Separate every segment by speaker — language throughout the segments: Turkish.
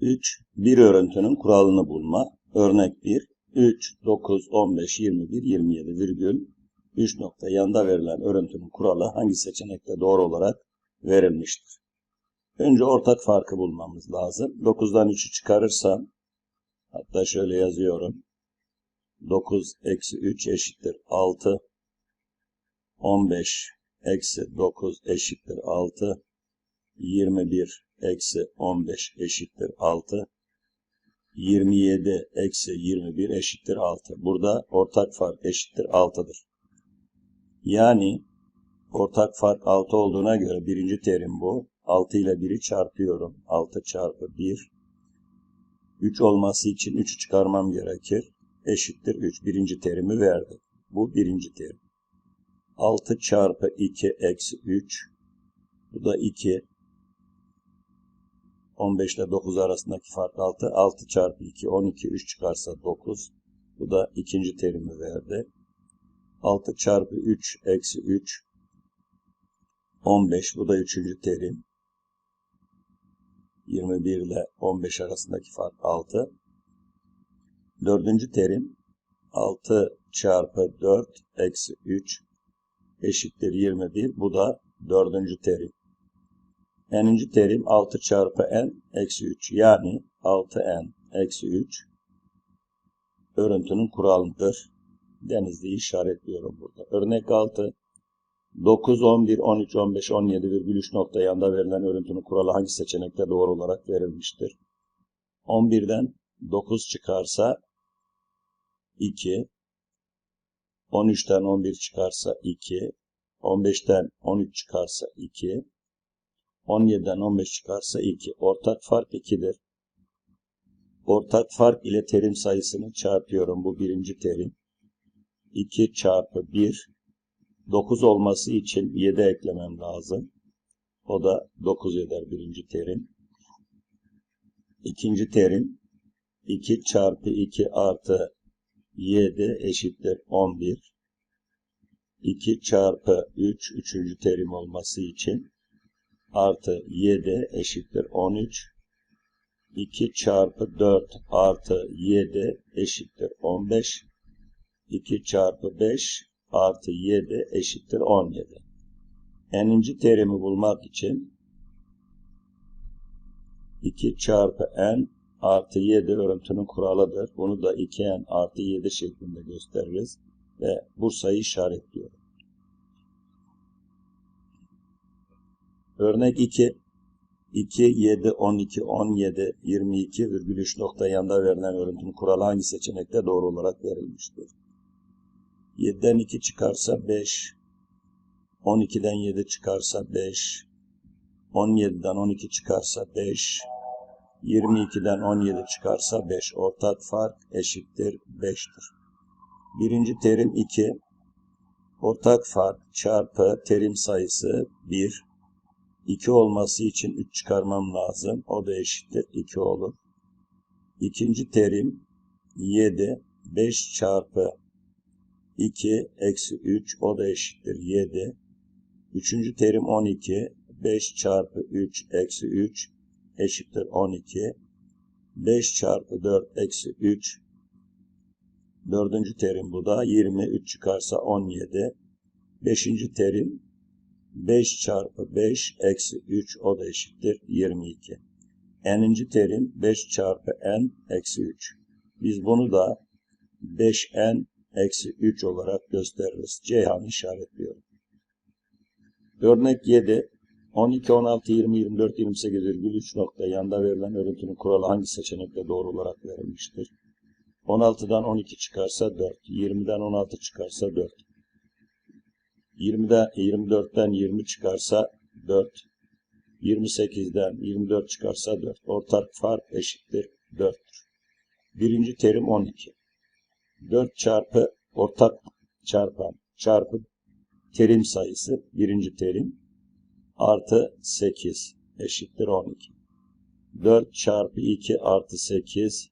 Speaker 1: 3. Bir örüntünün kuralını bulma. Örnek 1. 3, 9, 15, 21, 27 virgül 3 nokta yanında verilen örüntünün kuralı hangi seçenekte doğru olarak verilmiştir? Önce ortak farkı bulmamız lazım. 9'dan 3'ü çıkarırsam hatta şöyle yazıyorum. 9 eksi 3 eşittir 6. 15 eksi 9 eşittir 6. 21 eksi 15 eşittir 6. 27 eksi 21 eşittir 6. Burada ortak fark eşittir 6'dır. Yani ortak fark 6 olduğuna göre birinci terim bu. 6 ile 1'i çarpıyorum. 6 çarpı 1. 3 olması için 3'ü çıkarmam gerekir. Eşittir 3. Birinci terimi verdi. Bu birinci terim. 6 çarpı 2 eksi 3. Bu da 2. 15 ile 9 arasındaki fark 6. 6 çarpı 2 12 3 çıkarsa 9. Bu da ikinci terimi verdi. 6 çarpı 3 eksi 3 15 bu da üçüncü terim. 21 ile 15 arasındaki fark 6. Dördüncü terim 6 çarpı 4 eksi 3 eşittir 21. Bu da dördüncü terim. N'inci terim 6 çarpı n eksi 3. Yani 6n eksi 3 örüntünün kuralıdır. Denizli'yi işaretliyorum burada. Örnek 6. 9, 11, 13, 15, 17 virgül 3 nokta yanında verilen örüntünün kuralı hangi seçenekte doğru olarak verilmiştir? 11'den 9 çıkarsa 2, 13'ten 11 çıkarsa 2, 15'ten 13 çıkarsa 2, 17'den 15 çıkarsa 2. Ortak fark 2'dir. Ortak fark ile terim sayısını çarpıyorum. Bu birinci terim. 2 çarpı 1 9 olması için 7 eklemem lazım. O da 9 eder birinci terim. İkinci terim 2 çarpı 2 artı 7 eşittir 11. 2 çarpı 3 üçüncü terim olması için artı 7 eşittir 13. 2 çarpı 4 artı 7 eşittir 15. 2 çarpı 5 artı 7 eşittir 17. N'inci terimi bulmak için 2 çarpı n artı 7 örüntünün kuralıdır. Bunu da 2n artı 7 şeklinde gösteririz. Ve bu sayı işaretliyorum. Örnek 2. 2, 7, 12, 17, 22 virgül 3 nokta yanında verilen örüntünün kuralı hangi seçenekte doğru olarak verilmiştir? 7'den 2 çıkarsa 5, 12'den 7 çıkarsa 5, 17'den 12 çıkarsa 5, 22'den 17 çıkarsa 5. Ortak fark eşittir 5'tir. Birinci terim 2. Ortak fark çarpı terim sayısı 1. 2 olması için 3 çıkarmam lazım. O da eşittir 2 olur. İkinci terim 7. 5 çarpı 2 eksi 3 o da eşittir 7. Üçüncü terim 12. 5 çarpı 3 eksi 3 eşittir 12. 5 çarpı 4 eksi 3 Dördüncü terim bu da 20. 3 çıkarsa 17. Beşinci terim 5 çarpı 5 eksi 3 o da eşittir 22. N'inci terim 5 çarpı n eksi 3. Biz bunu da 5n eksi 3 olarak gösteririz. Ceyhan işaretliyorum. Örnek 7. 12, 16, 20, 24, 28 virgül 3 nokta yanda verilen örüntünün kuralı hangi seçenekte doğru olarak verilmiştir? 16'dan 12 çıkarsa 4, 20'den 16 çıkarsa 4, 20'den 24'ten 20 çıkarsa 4, 28'den 24 çıkarsa 4. Ortak fark eşittir 4'tür. Birinci terim 12. 4 çarpı ortak çarpan çarpı terim sayısı birinci terim artı 8 eşittir 12. 4 çarpı 2 artı 8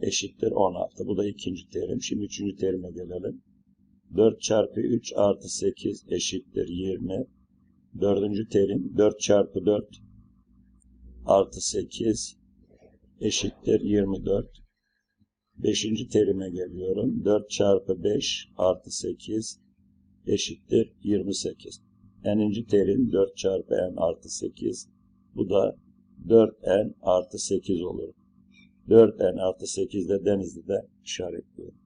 Speaker 1: eşittir 16. Bu da ikinci terim. Şimdi üçüncü terime gelelim. 4 çarpı 3 artı 8 eşittir 20. Dördüncü terim 4 çarpı 4 artı 8 eşittir 24. Beşinci terime geliyorum. 4 çarpı 5 artı 8 eşittir 28. N'inci terim 4 çarpı N artı 8. Bu da 4N artı 8 olur. 4N artı 8 de Denizli'de işaretliyorum.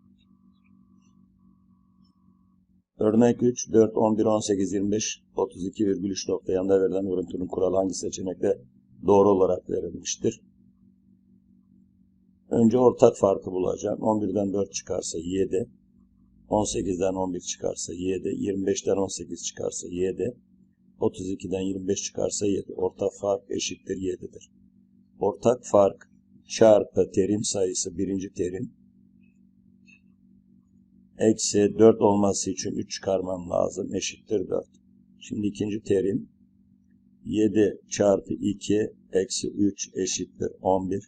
Speaker 1: Örnek 3, 4, 11, 18, 25, 32,3 nokta yanında verilen örüntünün kuralı hangi seçenekte doğru olarak verilmiştir? Önce ortak farkı bulacağım. 11'den 4 çıkarsa 7. 18'den 11 çıkarsa 7. 25'ten 18 çıkarsa 7. 32'den 25 çıkarsa 7. Ortak fark eşittir 7'dir. Ortak fark çarpı terim sayısı birinci terim. Eksi 4 olması için 3 çıkarmam lazım. Eşittir 4. Şimdi ikinci terim. 7 çarpı 2 eksi 3 eşittir 11.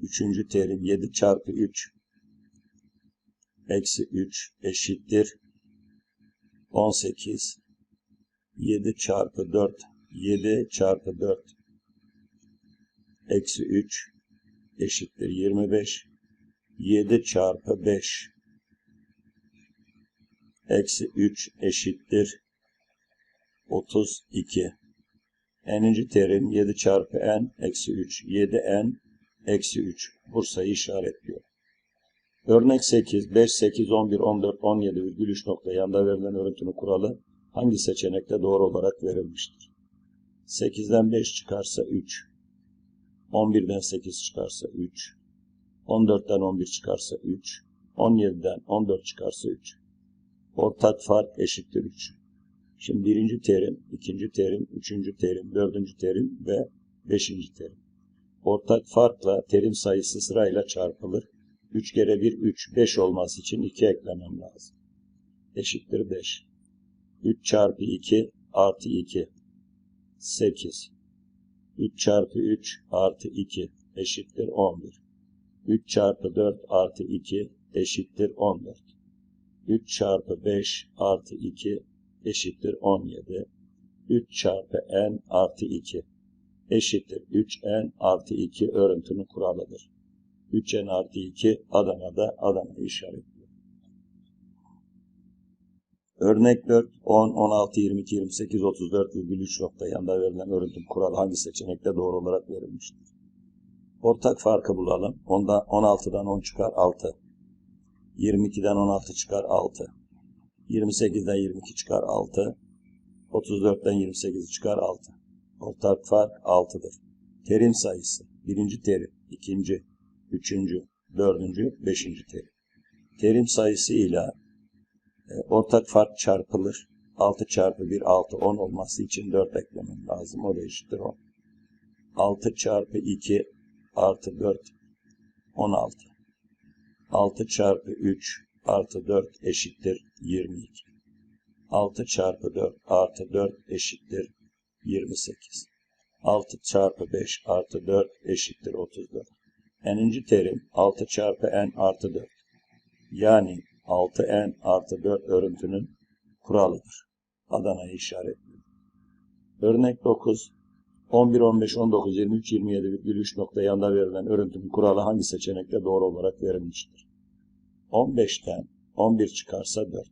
Speaker 1: Üçüncü terim 7 çarpı 3 eksi 3 eşittir 18. 7 çarpı 4 7 çarpı 4 eksi 3 eşittir 25. 7 çarpı 5 eksi 3 eşittir 32. N'inci terim 7 çarpı n eksi 3. 7n eksi 3. Bursa'yı işaretliyor. Örnek 8, 5, 8, 11, 14, 17 virgül 3 nokta yanda verilen örüntünün kuralı hangi seçenekte doğru olarak verilmiştir? 8'den 5 çıkarsa 3. 11'den 8 çıkarsa 3. 14'ten 11 çıkarsa 3. 17'den 14 çıkarsa 3. Ortak fark eşittir 3. Şimdi birinci terim, ikinci terim, üçüncü terim, dördüncü terim ve beşinci terim. Ortak farkla terim sayısı sırayla çarpılır. 3 kere 1, 3, 5 olması için 2 eklemem lazım. Eşittir 5. 3 çarpı 2 artı 2. 8. 3 çarpı 3 artı 2 eşittir 11. 3 çarpı 4 artı 2 eşittir 14. 3 çarpı 5 artı 2 eşittir 17. 3 çarpı n artı 2 eşittir 3n artı 2 örüntünün kuralıdır. 3n artı 2 Adana'da Adana işaretliyor. Örnek 4, 10, 16, 22, 28, 34 virgül 3 nokta yanda verilen örüntünün kuralı hangi seçenekte doğru olarak verilmiştir? Ortak farkı bulalım. Onda 16'dan 10 çıkar 6. 22'den 16 çıkar 6. 28'den 22 çıkar 6. 34'ten 28 çıkar 6. Ortak fark 6'dır. Terim sayısı. Birinci terim, ikinci, üçüncü, dördüncü, beşinci terim. Terim sayısı ile ortak fark çarpılır. 6 çarpı 1, 6, 10 olması için 4 eklemem lazım. O da eşittir 10. 6 çarpı 2 artı 4, 16. 6 çarpı 3 artı 4 eşittir 22. 6 çarpı 4 artı 4 eşittir 28. 6 çarpı 5 artı 4 eşittir 34. N'inci terim 6 çarpı n artı 4. Yani 6n artı 4 örüntünün kuralıdır. Adana'yı işaretliyor. Örnek 9. 11, 15, 19, 23, 27 virgül 3 nokta yanda verilen örüntünün kuralı hangi seçenekte doğru olarak verilmiştir? 15'ten 11 çıkarsa 4.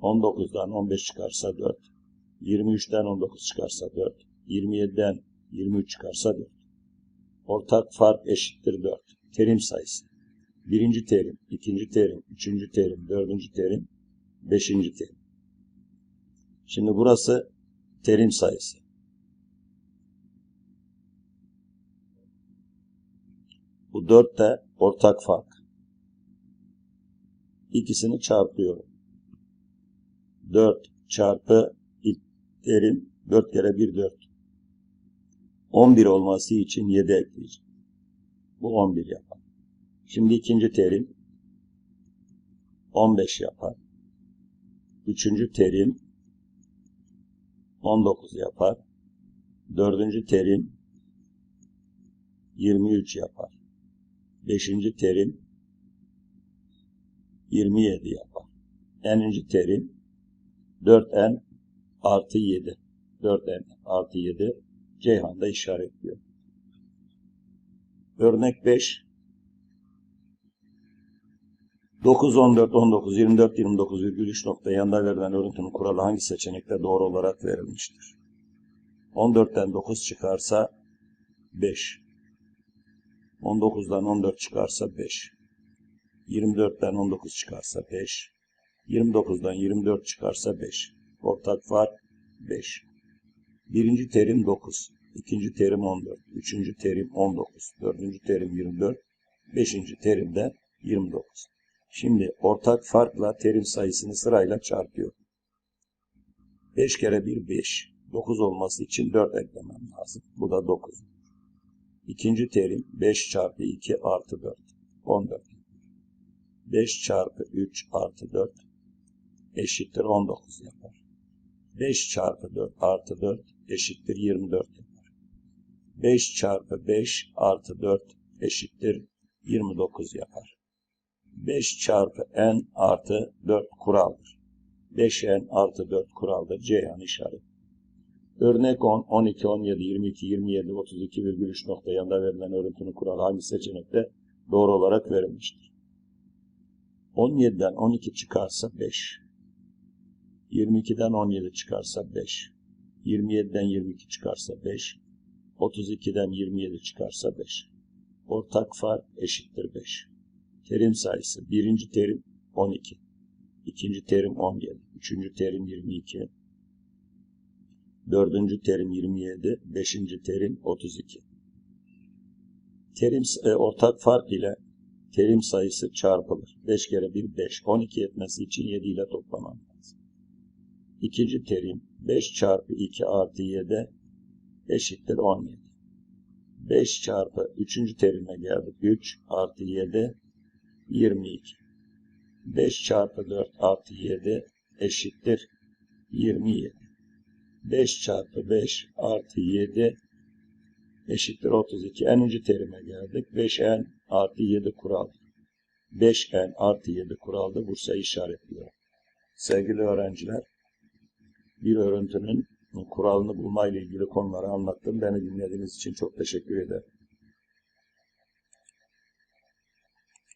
Speaker 1: 19'dan 15 çıkarsa 4. 23'ten 19 çıkarsa 4. 27'den 23 çıkarsa 4. Ortak fark eşittir 4. Terim sayısı. Birinci terim, ikinci terim, üçüncü terim, dördüncü terim, beşinci terim. Şimdi burası terim sayısı. Bu dört de ortak fark. İkisini çarpıyorum. 4 çarpı ilk terim 4 kere 1 4. 11 olması için 7 ekleyeceğim. Bu 11 yapar. Şimdi ikinci terim 15 yapar. Üçüncü terim 19 yapar. Dördüncü terim 23 yapar. Beşinci terim 27 yapar. N'inci terim 4n artı 7. 4n artı 7 Ceyhan'da işaretliyor. Örnek 5. 9, 14, 19, 24, 29 virgül 3 nokta yanında verilen örüntünün kuralı hangi seçenekte doğru olarak verilmiştir? 14'ten 9 çıkarsa 5. 19'dan 14 çıkarsa 5. 24'ten 19 çıkarsa 5. 29'dan 24 çıkarsa 5. Ortak fark 5. Birinci terim 9. ikinci terim 14. Üçüncü terim 19. Dördüncü terim 24. Beşinci terim de 29. Şimdi ortak farkla terim sayısını sırayla çarpıyor. 5 kere 1 5. 9 olması için 4 eklemem lazım. Bu da 9. İkinci terim 5 çarpı 2 artı 4. 14. 5 çarpı 3 artı 4 eşittir 19 yapar. 5 çarpı 4 artı 4 eşittir 24 yapar. 5 çarpı 5 artı 4 eşittir 29 yapar. 5 çarpı n artı 4 kuraldır. 5n artı 4 kuraldır. Ceyhan işaret. Örnek 10, 12, 17, 22, 27, 32 virgül 3 nokta yanında verilen örüntünün kuralı hangi seçenekte doğru olarak verilmiştir? 17'den 12 çıkarsa 5. 22'den 17 çıkarsa 5. 27'den 22 çıkarsa 5. 32'den 27 çıkarsa 5. Ortak fark eşittir 5. Terim sayısı. Birinci terim 12. ikinci terim 17. Üçüncü terim 22. Dördüncü terim 27. Beşinci terim 32. Terim, e, ortak fark ile terim sayısı çarpılır. 5 kere 1 5. 12 etmesi için 7 ile toplamam lazım. İkinci terim 5 çarpı 2 artı 7 eşittir 17. 5 çarpı 3. terime geldik. 3 artı 7 22. 5 çarpı 4 artı 7 eşittir 27. 5 çarpı 5 artı 7 eşittir 32. N'inci terime geldik. 5n artı 7 kural. 5n artı 7 kuralda Bursa'yı işaretliyor. Sevgili öğrenciler, bir örüntünün kuralını bulmayla ilgili konuları anlattım. Beni dinlediğiniz için çok teşekkür ederim.